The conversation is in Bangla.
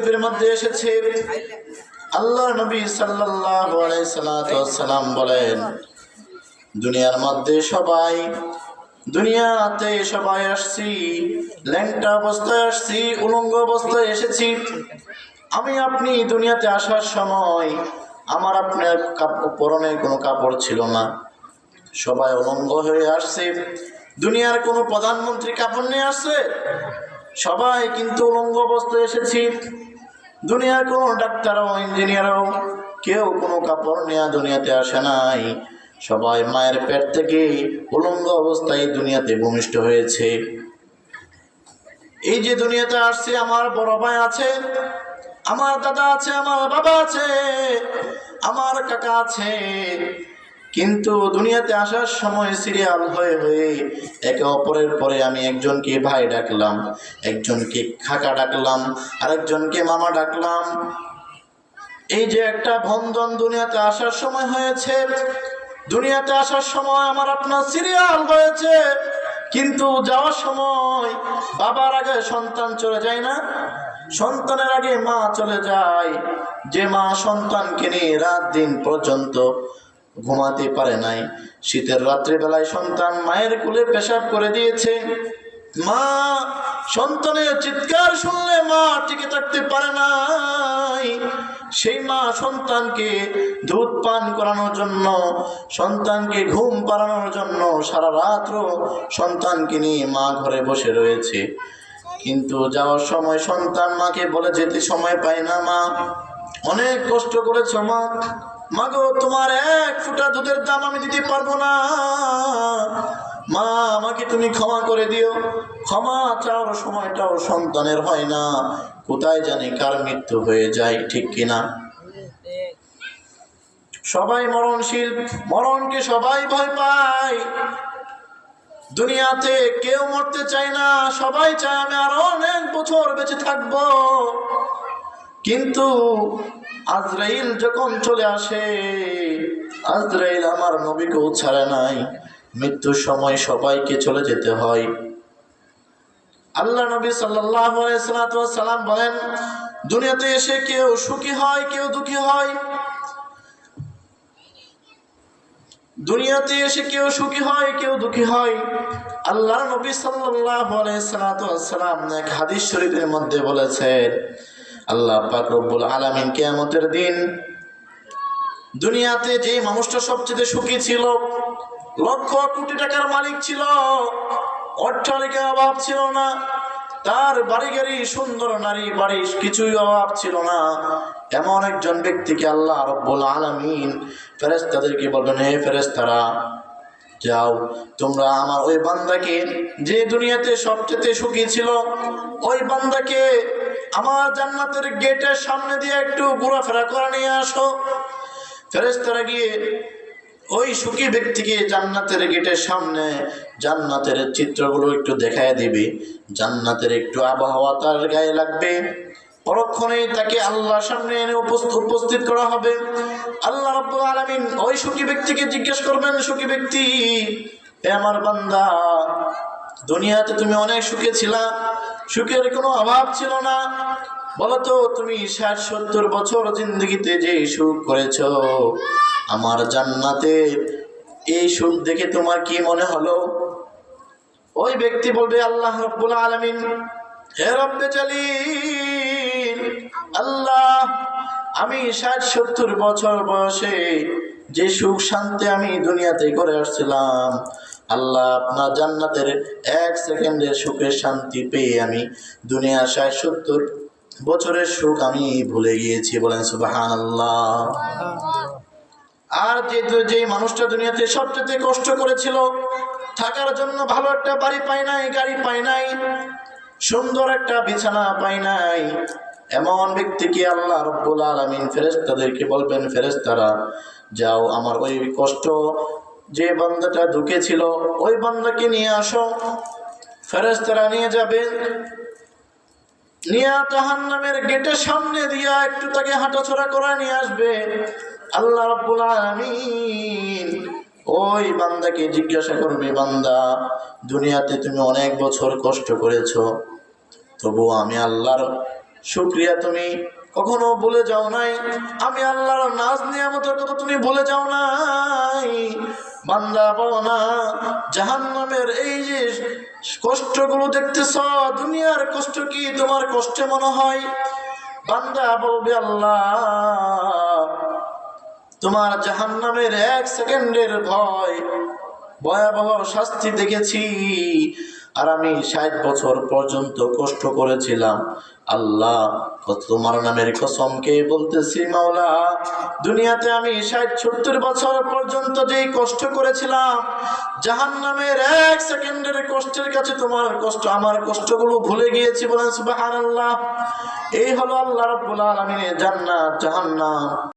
শরীফের মধ্যে এসেছে। আল্লাহ নবী সাল্লাম বলেন, দুনিয়ার মধ্যে সবাই, দুনিয়াতে সবাই আসছি, ল্যাংটা অবস্থায় আসছি, উলঙ্গ অবস্থায় এসেছি। আমি আপনি দুনিয়াতে আসার সময় আমার আপনার পরনে কোনো কাপড় ছিল না। সবাই উলঙ্গ হয়ে আসছে। দুনিয়ার কোনো প্রধানমন্ত্রী কাপড় নিয়ে আসছে? সবাই কিন্তু উলঙ্গ অবস্থায় এসেছি। দুনিয়ার কোনো ডাক্তারও, ইঞ্জিনিয়ারও কেউ কোনো কাপড় নেওয়া দুনিয়াতে আসে নাই। সবাই মায়ের পেট থেকে উলঙ্গ অবস্থায় দুনিয়াতে ভূমিষ্ঠ হয়েছে। এই যে দুনিয়াতে আসছে, আমার বড় ভাই আছে, আমার দাদা আছে, আমার বাবা আছে, আমার কাকা আছে কিন্তু দুনিয়াতে আসার সময় সিরিয়াল হয়ে হয়ে একে অপরের পরে আমি একজনকে ভাই ডাকলাম, একজনকে খাকা ডাকলাম, আরেকজনকে মামা ডাকলাম। এই যে একটা বন্ধন দুনিয়াতে আসার সময় হয়েছে, দুনিয়াতে আসার সময় আমার আপনার সিরিয়াল হয়েছে, কিন্তু যাওয়ার সময় বাবার আগে সন্তান চলে যায় না। সন্তানের আগে মা চলে যায়, যে মা সন্তানকে নিয়ে রাত দিন পর্যন্ত ঘুমাতে পারে নাই। শীতের রাত্রিবেলায় সন্তান মায়ের কুলে পেশাব করে দিয়েছে। মা, সন্তানের চিৎকার শুনলে মা টিকে থাকতে পারে নাই। সেই মা সন্তানকে দুধ পান করানোর জন্য, সন্তানকে ঘুম পাড়ানোর জন্য সারা রাত্র সন্তানকে নিয়ে মা ঘরে বসে রয়েছে। কিন্তু যাওয়ার সময় সন্তান মাকে বলে, যেতে সময় পায় না মা। অনেক কষ্ট করেছ মা। মাগো, তোমার এক ফুটা দুধের দাম আমি দিতে পারব না। মা, আমাকে তুমি ক্ষমা করে দিও। ক্ষমা চাওয়ার সময়টাও সন্তানের হয় না। কোথায় জানি কার মৃত্যু হয়ে যায়, ঠিক কিনা? সবাই মরণশীল, মরণকে সবাই ভয় পায়। দুনিয়াতে কেউ মরতে চায় না, সবাই চায় আমি আরও অনেক বছর বেঁচে থাকব। কিন্তু আজরাইল যখন চলে আসে, আজরাইল আমার নবীকেও ছাড়ে নাই। মৃত্যুর সময় সবাইকে চলে যেতে হয়। আল্লাহ নবী সাল্লাম বলেন, দুনিয়াতে এসে কেউ সুখী হয়, কেউ দুঃখী হয়? দুনিয়াতে এসে কেউ সুখী হয়, কেউ দুঃখী হয়? আল্লাহ নবী সাল্লাম এক হাদিস শরীফের মধ্যে বলেছেন আল্লাহ পাক রব্বুল আলামিন কিয়ামতের দিন দুনিয়াতে যে মানুষটা সবচেয়ে সুখী ছিল, লক্ষ কোটি টাকার মালিক ছিল অট্টালিকা অভাব ছিল না, তার বাড়ি সুন্দর নারী বাড়ি, কিছুই অভাব ছিল না। এমন একজন ব্যক্তিকে আল্লাহ রব্বুল আলামিন ফেরেস্তাদেরকে বলবেন, হে ফেরেস্তারা যাও। তোমরা আমার ওই বান্দাকে যে দুনিয়াতে সবচেয়ে সুখী ছিল, ওই বান্দাকে আমার জান্নাতের গেটের সামনে দিয়ে একটু ঘোরাফেরা করে নিয়ে আসো। ফেরেস্তারা গিয়ে ওই সুখী ব্যক্তিকে জান্নাতের গেটের সামনে, জান্নাতের চিত্রগুলো একটু দেখায় দিবে। জান্নাতের একটু আবহাওয়া তার গায়ে লাগবে। পরক্ষণেই তাকে আল্লাহর সামনে এনে উপস্থ- উপস্থিত করা হবে। আল্লাহ রাব্বুল আলামিন ওই সুখী ব্যক্তিকে জিজ্ঞেস করবেন, সুখী ব্যক্তি, এ আমার বান্দা, দুনিয়াতে তুমি অনেক সুখে ছিলা, সুখের কোনো অভাব ছিল না। বলো তো তুমি ষাট সত্তর বছর জিন্দগিতে যে সুখ করেছ, আমার জান্নাতে এই সুখ দেখে তোমার কি মনে হলো? ওই ব্যক্তি বলবে, আল্লাহ রব্বুল আলামিন, হে রব্বে জালিল আল্লাহ, আমি ষাট, সত্তর বছর বয়সে যে সুখ শান্তি আমি দুনিয়াতে করে আসছিলাম, আল্লাহ আপনার জান্নাতের এক সেকেন্ডের সুখের শান্তি পেয়ে আমি দুনিয়া ষাট, সত্তর বছরের সুখ আমি ভুলে গিয়েছি বলেন সুবাহান আল্লাহ আর যে যে মানুষটা দুনিয়াতে সবচেয়ে কষ্ট করেছিল, থাকার জন্য ভালো একটা বাড়ি পায় নাই, গাড়ি পায় নাই, সুন্দর একটা বিছানা পায় নাই এমন ব্যক্তিকে আল্লাহ রব্বুল আলমিন ফেরেস্তাদেরকে বলবেন ফেরেস্তারা যাও আমার ওই কষ্ট যে বান্দাটা ঢুকে ছিল ওই বান্দাকে নিয়ে আসো। ফেরেস্তারা নিয়ে যাবে। নিয়া জাহান নামের গেটের সামনে দিয়া একটু তাকে হাঁটাছড়া করে নিয়ে আসবে। আল্লাহ রাব্বুল আলামিন ওই বান্দাকে জিজ্ঞাসা করবে, বান্দা, দুনিয়াতে তুমি অনেক বছর কষ্ট করেছ তবু আমি আল্লাহর শুক্রিয়া তুমি কখনো বলে যাও নাই? আমি আল্লাহর নাজ নিয়ামতের কথা তুমি বলে যাও নাই। বান্দা, বলো না, জাহান্নামের এই যে কষ্টগুলো দেখতেছ, দুনিয়ার কষ্ট কি তোমার কষ্টে মনে হয়? বান্দা, বলবে আল্লাহ, তোমার জাহান্নামের এক সেকেন্ডের ভয়, ভয়াবহ শাস্তি দেখেছি। আর আমি ষাট বছর পর্যন্ত কষ্ট করেছিলাম। আল্লাহ, তোমার নামের কসমকে বলতেছি মাওলা? দুনিয়াতে আমি ষাট, সত্তর বছর পর্যন্ত যেই কষ্ট করেছিলাম জাহান নামের এক সেকেন্ডের কষ্টের কাছে তোমার কষ্ট, আমার কষ্টগুলো ভুলে গিয়েছি বলেন সুবাহ এই হলো আল্লাহ রব্বুল আলমিনের জান্নাত, জাহান্নাম।